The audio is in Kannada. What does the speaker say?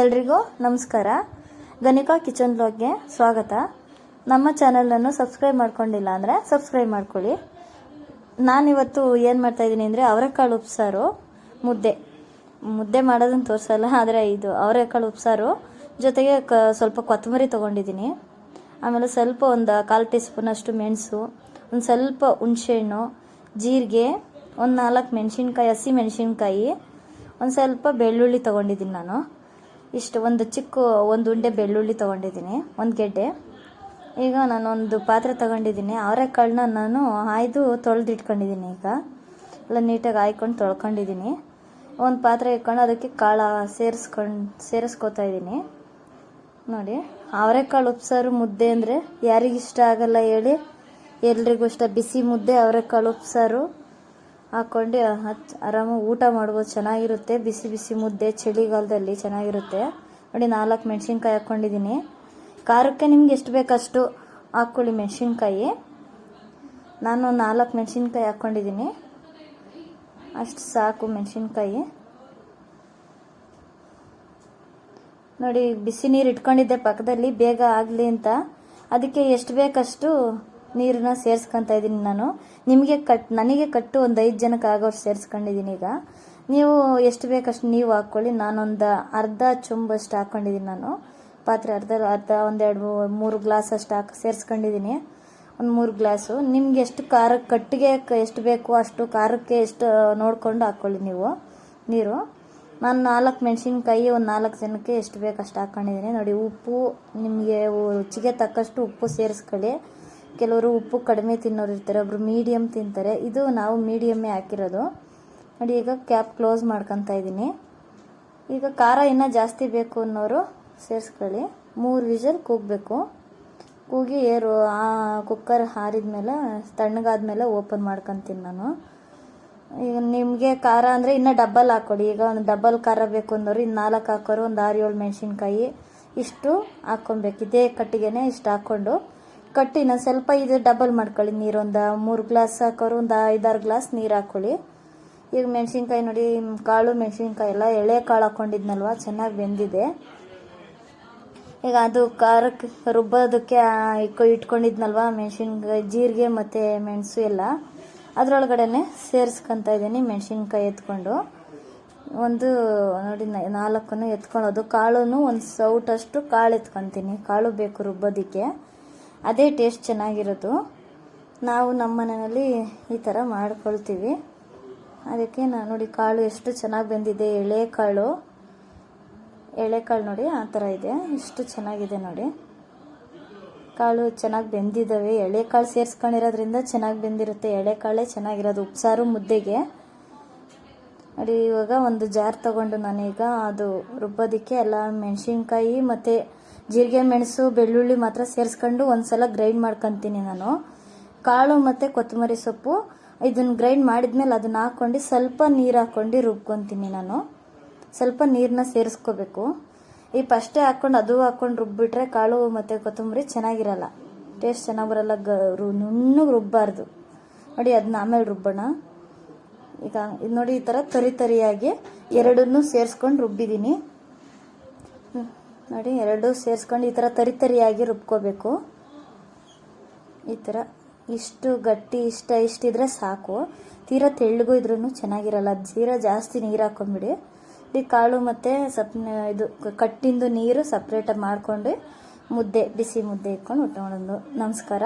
ಎಲ್ರಿಗೂ ನಮಸ್ಕಾರ. ಗಣಿಕಾ ಕಿಚನ್ ಬ್ಲಾಗ್ಗೆ ಸ್ವಾಗತ. ನಮ್ಮ ಚಾನಲನ್ನು ಸಬ್ಸ್ಕ್ರೈಬ್ ಮಾಡ್ಕೊಂಡಿಲ್ಲ ಅಂದರೆ ಸಬ್ಸ್ಕ್ರೈಬ್ ಮಾಡ್ಕೊಳ್ಳಿ. ನಾನಿವತ್ತು ಏನು ಮಾಡ್ತಾಯಿದ್ದೀನಿ ಅಂದರೆ ಅವರೆಕಾಳು ಉಪ್ಸಾರು, ಮುದ್ದೆ. ಮುದ್ದೆ ಮಾಡೋದನ್ನು ತೋರಿಸಲ್ಲ, ಆದರೆ ಇದು ಅವರೆಕಾಳು ಉಪ್ಸಾರು. ಜೊತೆಗೆ ಕ ಸ್ವಲ್ಪ ಕೊತ್ತಂಬರಿ ತೊಗೊಂಡಿದ್ದೀನಿ. ಆಮೇಲೆ ಸ್ವಲ್ಪ ಒಂದು ಕಾಲು ಟೀ ಸ್ಪೂನಷ್ಟು ಮೆಣಸು, ಒಂದು ಸ್ವಲ್ಪ ಹುಣಸೆಹಣ್ಣು, ಜೀರಿಗೆ, ಒಂದು ನಾಲ್ಕು ಮೆಣಸಿನ್ಕಾಯಿ, ಹಸಿ ಮೆಣಸಿನ್ಕಾಯಿ, ಒಂದು ಸ್ವಲ್ಪ ಬೆಳ್ಳುಳ್ಳಿ ತೊಗೊಂಡಿದ್ದೀನಿ ನಾನು. ಇಷ್ಟು ಒಂದು ಚಿಕ್ಕ ಒಂದು ಉಂಡೆ ಬೆಳ್ಳುಳ್ಳಿ ತೊಗೊಂಡಿದ್ದೀನಿ, ಒಂದು ಗೆಡ್ಡೆ. ಈಗ ನಾನು ಒಂದು ಪಾತ್ರೆ ತೊಗೊಂಡಿದ್ದೀನಿ, ಅವರೆಕಾಳನ್ನ ನಾನು ಆಯ್ದು ತೊಳೆದಿಟ್ಕೊಂಡಿದ್ದೀನಿ ಈಗ. ಎಲ್ಲ ನೀಟಾಗಿ ಹಾಯ್ಕೊಂಡು ತೊಳ್ಕೊಂಡಿದ್ದೀನಿ. ಒಂದು ಪಾತ್ರೆ ಇಟ್ಕೊಂಡು ಅದಕ್ಕೆ ಕಾಳು ಸೇರಿಸ್ಕೊಂಡು, ಸೇರಿಸ್ಕೊತಾ ಇದ್ದೀನಿ. ನೋಡಿ, ಅವರೆಕಾಳು ಉಪ್ಸಾರು ಮುದ್ದೆ ಅಂದರೆ ಯಾರಿಗಿಷ್ಟ ಆಗಲ್ಲ ಹೇಳಿ, ಎಲ್ರಿಗೂ ಇಷ್ಟ. ಬಿಸಿ ಮುದ್ದೆ, ಅವರೆಕಾಳು ಉಪ್ಸಾರು. ಹಾಕ್ಕೊಂಡು ಹತ್ತು ಆರಾಮಾಗಿ ಊಟ ಮಾಡ್ಬೋದು. ಚೆನ್ನಾಗಿರುತ್ತೆ. ಬಿಸಿ ಬಿಸಿ ಮುದ್ದೆ, ಚಳಿಗಾಲದಲ್ಲಿ ಚೆನ್ನಾಗಿರುತ್ತೆ. ನೋಡಿ, ನಾಲ್ಕು ಮೆಣಸಿನ್ಕಾಯಿ ಹಾಕ್ಕೊಂಡಿದ್ದೀನಿ ಖಾರಕ್ಕೆ ನಿಮ್ಗೆ ಎಷ್ಟು ಬೇಕಷ್ಟು ಹಾಕ್ಕೊಳ್ಳಿ ಮೆಣಸಿನ್ಕಾಯಿ. ನಾನು ನಾಲ್ಕು ಮೆಣಸಿನ್ಕಾಯಿ ಹಾಕ್ಕೊಂಡಿದ್ದೀನಿ ಅಷ್ಟು ಸಾಕು ಮೆಣಸಿನ್ಕಾಯಿ. ನೋಡಿ, ಬಿಸಿ ನೀರು ಇಟ್ಕೊಂಡಿದ್ದೆ ಪಕ್ಕದಲ್ಲಿ. ಬೇಗ ಆಗಲಿ ಅಂತ. ಅದಕ್ಕೆ ಎಷ್ಟು ಬೇಕಷ್ಟು ನೀರನ್ನ ಸೇರಿಸ್ಕೊತಾ ಇದ್ದೀನಿ ನಾನು. ನಿಮಗೆ ಕಟ್, ನನಗೆ ಕಟ್ಟು ಒಂದು ಐದು ಜನಕ್ಕೆ ಆಗೋಷ್ಟು ಸೇರಿಸ್ಕೊಂಡಿದ್ದೀನಿ ಈಗ. ನೀವು ಎಷ್ಟು ಬೇಕಷ್ಟು ನೀವು ಹಾಕ್ಕೊಳ್ಳಿ ನಾನೊಂದು ಅರ್ಧ ಚೊಂಬಷ್ಟು ಹಾಕ್ಕೊಂಡಿದ್ದೀನಿ ನಾನು. ಪಾತ್ರೆ ಅರ್ಧ ಅರ್ಧ ಒಂದೆರಡು ಮೂರು ಗ್ಲಾಸ್ ಅಷ್ಟು ಹಾಕಿ ಸೇರಿಸ್ಕೊಂಡಿದ್ದೀನಿ ಒಂದು ಮೂರು ಗ್ಲಾಸು. ನಿಮ್ಗೆ ಎಷ್ಟು ಖಾರ, ಕಟ್ಟಿಗೆ ಎಷ್ಟು ಬೇಕು ಅಷ್ಟು ಖಾರಕ್ಕೆ ಎಷ್ಟು ನೋಡಿಕೊಂಡು ಹಾಕ್ಕೊಳ್ಳಿ ನೀವು ನೀರು. ನಾನು ನಾಲ್ಕು ಮೆಣಸಿನ್ಕಾಯಿ ಒಂದು ನಾಲ್ಕು ಜನಕ್ಕೆ ಎಷ್ಟು ಬೇಕು ಅಷ್ಟು ಹಾಕ್ಕೊಂಡಿದ್ದೀನಿ ನೋಡಿ, ಉಪ್ಪು, ನಿಮಗೆ ರುಚಿಗೆ ತಕ್ಕಷ್ಟು ಉಪ್ಪು ಸೇರಿಸ್ಕೊಳ್ಳಿ. ಕೆಲವರು ಉಪ್ಪು ಕಡಿಮೆ ತಿನ್ನೋರು ಇರ್ತಾರೆ ಒಬ್ಬರು ಮೀಡಿಯಮ್ ತಿಂತಾರೆ. ಇದು ನಾವು ಮೀಡಿಯಮ್ಮೇ ಹಾಕಿರೋದು. ನೋಡಿ, ಈಗ ಕ್ಯಾಪ್ ಕ್ಲೋಸ್ ಮಾಡ್ಕೊತಾ ಇದ್ದೀನಿ. ಈಗ ಖಾರ ಇನ್ನೂ ಜಾಸ್ತಿ ಬೇಕು ಅನ್ನೋರು ಸೇರಿಸ್ಕೊಳ್ಳಿ. ಮೂರು ವಿಷಲ್ ಕೂಗಬೇಕು. ಕೂಗಿ ಏರು, ಆ ಕುಕ್ಕರ್ ಹಾರಿದ್ಮೇಲೆ, ತಣ್ಣಗಾದ್ಮೇಲೆ ಓಪನ್ ಮಾಡ್ಕೊತೀನಿ ನಾನು. ಈಗ ನಿಮಗೆ ಖಾರ ಅಂದರೆ ಇನ್ನೂ ಡಬ್ಬಲ್ ಹಾಕ್ಕೊಡಿ ಈಗ ಒಂದು ಡಬ್ಬಲ್ ಖಾರ ಬೇಕು ಅಂದವರು ಇನ್ನು ನಾಲ್ಕು ಹಾಕೋರು, ಒಂದು ಆರು ಏಳು ಮೆಣಸಿನ್ಕಾಯಿ, ಇಷ್ಟು ಹಾಕ್ಕೊಬೇಕು ಇದೇ ಕಟ್ಟಿಗೆನೇ ಇಷ್ಟು ಹಾಕ್ಕೊಂಡು ಕಟ್ಟಿ ನಾನು ಸ್ವಲ್ಪ ಇದು ಡಬಲ್ ಮಾಡ್ಕೊಳ್ಳಿ. ನೀರು ಒಂದು ಮೂರು ಗ್ಲಾಸ್ ಹಾಕೋರು, ಒಂದು ಐದಾರು ಗ್ಲಾಸ್ ನೀರು ಹಾಕ್ಕೊಳ್ಳಿ ಈಗ ಮೆಣಸಿನ್ಕಾಯಿ ನೋಡಿ, ಕಾಳು, ಮೆಣಸಿನ್ಕಾಯಿ ಎಲ್ಲ ಎಳೆ ಕಾಳು ಹಾಕ್ಕೊಂಡಿದ್ನಲ್ವ ಚೆನ್ನಾಗಿ ಬೆಂದಿದೆ. ಈಗ ಅದು ಖಾರಕ್ಕೆ ರುಬ್ಬೋದಕ್ಕೆ ಇಟ್ಕೊಂಡಿದ್ನಲ್ವ, ಮೆಣಸಿನ್ಕಾಯಿ ಜೀರಿಗೆ ಮತ್ತು ಮೆಣಸು ಎಲ್ಲ. ಅದರೊಳಗಡೆ ಸೇರಿಸ್ಕೊತಾ ಇದ್ದೀನಿ ಮೆಣಸಿನ್ಕಾಯಿ ಎತ್ಕೊಂಡು. ಒಂದು, ನೋಡಿ ನಾಲ್ಕನ್ನು ಎತ್ಕೊಳ್ಳೋದು. ಕಾಳು ಒಂದು ಸೌಟಷ್ಟು ಕಾಳು ಎತ್ಕೊತೀನಿ ಕಾಳು ಬೇಕು ರುಬ್ಬೋದಕ್ಕೆ. ಅದೇ ಟೇಸ್ಟ್ ಚೆನ್ನಾಗಿರೋದು. ನಾವು ನಮ್ಮ ಮನೆಯಲ್ಲಿ ಈ ಥರ ಮಾಡ್ಕೊಳ್ತೀವಿ. ಅದಕ್ಕೆ ನಾನು ನೋಡಿ ಕಾಳು ಎಷ್ಟು ಚೆನ್ನಾಗಿ ಬೆಂದಿದೆ ಎಳೆ ಕಾಳು ಎಳೆಕಾಳು ನೋಡಿ ಆ ಥರ ಇದೆ. ಇಷ್ಟು ಚೆನ್ನಾಗಿದೆ ನೋಡಿ. ಕಾಳು ಚೆನ್ನಾಗಿ ಬೆಂದಿದ್ದಾವೆ ಎಳೆಕಾಳು ಸೇರಿಸ್ಕೊಂಡಿರೋದ್ರಿಂದ ಚೆನ್ನಾಗಿ ಬೆಂದಿರುತ್ತೆ. ಎಳೆಕಾಳೇ ಚೆನ್ನಾಗಿರೋದು. ಉಪ್ಸಾರು ಮುದ್ದೆಗೆ. ನೋಡಿ, ಇವಾಗ ಒಂದು ಜಾರ್ ತಗೊಂಡು ನಾನೀಗ ಅದು ರುಬ್ಬೋದಕ್ಕೆ ಎಲ್ಲ ಮೆಣಸಿನ್ಕಾಯಿ ಮತ್ತು ಜೀರಿಗೆ ಮೆಣಸು, ಬೆಳ್ಳುಳ್ಳಿ ಮಾತ್ರ ಸೇರಿಸ್ಕೊಂಡು ಒಂದ್ಸಲ ಗ್ರೈಂಡ್ ಮಾಡ್ಕೊತೀನಿ ನಾನು. ಕಾಳು ಮತ್ತು ಕೊತ್ತಂಬರಿ ಸೊಪ್ಪು. ಇದನ್ನು ಗ್ರೈಂಡ್ ಮಾಡಿದ್ಮೇಲೆ ಅದನ್ನ ಹಾಕ್ಕೊಂಡು ಸ್ವಲ್ಪ ನೀರು ಹಾಕ್ಕೊಂಡು ರುಬ್ಕೊತೀನಿ ನಾನು. ಸ್ವಲ್ಪ ನೀರನ್ನ ಸೇರಿಸ್ಕೋಬೇಕು. ಈ ಫಸ್ಟೇ ಹಾಕ್ಕೊಂಡು ಅದು ಹಾಕ್ಕೊಂಡು ರುಬ್ಬಿಟ್ರೆ ಕಾಳು ಮತ್ತು ಕೊತ್ತಂಬರಿ ಚೆನ್ನಾಗಿರಲ್ಲ. ಟೇಸ್ಟ್ ಚೆನ್ನಾಗಿ ಬರಲ್ಲ, ಗ ರು- ನುಣ್ಣಗೆ ರುಬ್ಬಾರ್ದು. ನೋಡಿ ಅದನ್ನ ಆಮೇಲೆ ರುಬ್ಬೋಣ. ಈಗ ಇದು ನೋಡಿ ಈ ಥರ ತರಿ ತರಿಯಾಗಿ ಎರಡನ್ನೂ ಸೇರಿಸ್ಕೊಂಡು ರುಬ್ಬಿದ್ದೀನಿ. ನೋಡಿ, ಎರಡು ಸೇರಿಸ್ಕೊಂಡು ಈ ಥರ ತರಿ ತರಿಯಾಗಿ ರುಬ್ಕೋಬೇಕು. ಈ ಥರ ಇಷ್ಟು ಗಟ್ಟಿ, ಇಷ್ಟ ಇಷ್ಟಿದ್ರೆ ಸಾಕು. ತೀರಾ ತೆಳ್ಳಗೂ ಇದ್ರೂ ಚೆನ್ನಾಗಿರಲ್ಲ. ಜೀರಾ ಜಾಸ್ತಿ ನೀರು ಹಾಕ್ಕೊಂಬಿಡಿ ಈ ಕಾಳು ಮತ್ತು ಸಪ್ ಇದು ಕಟ್ಟಿಂದು ನೀರು ಸಪ್ರೇಟಾಗಿ ಮಾಡಿಕೊಂಡು ಮುದ್ದೆ, ಬಿಸಿ ಮುದ್ದೆ ಇಟ್ಕೊಂಡು ಊಟ ಮಾಡೋದು. ನಮಸ್ಕಾರ.